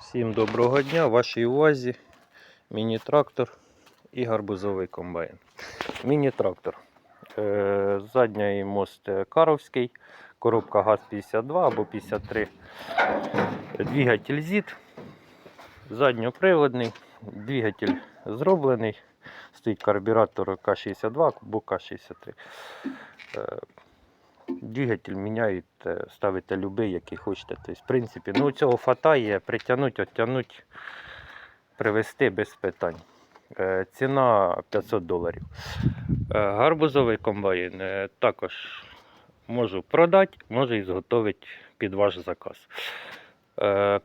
Всім доброго дня. Вашій увазі міні-трактор і гарбузовий комбайн. Міні-трактор. Е, Задній мост Каровський, коробка ГАЗ-52 або 53. Двигатель ЗІТ. Задньоприводний. Двигатель зроблений. Стоїть карбюратор К-62 або К-63. Двигатель міняють, е, ставите любий, який хочете. Тобто, в принципі, ну цього хватає, притягнути, оттягнути, привезти без питань. Е, Ціна 500 доларів. Е, Гарбузовий комбайн також можу продати, можу і зготовити під ваш заказ.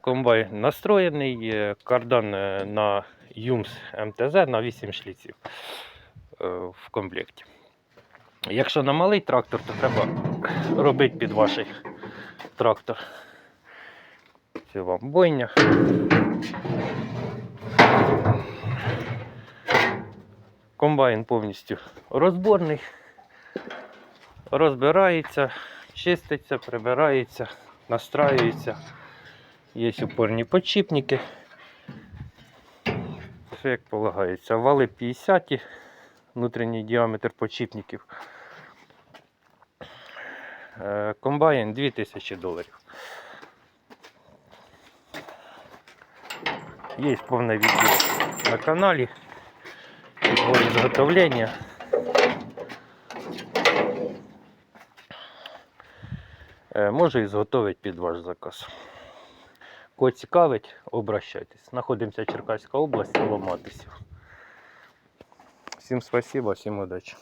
Комбайн настроєний, кардан на ЮМС МТЗ на 8 шліців в комплекті. Якщо на малий трактор, то треба робити під ваш трактор. Це вам бойня. Комбайн повністю розборний, розбирається, чиститься, прибирається, настраюється. Є упорні подшипники. Все як полагається. Вали 50, внутрішній діаметр подшипників. Е, Комбайн 2000 доларів. Є повне відео на каналі. Його ізготовлення. Е, Можу і зготовити під ваш заказ. Кого цікавить, обращайтесь. Знаходимося Черкаська область, село Всім спасибо, всім удачі.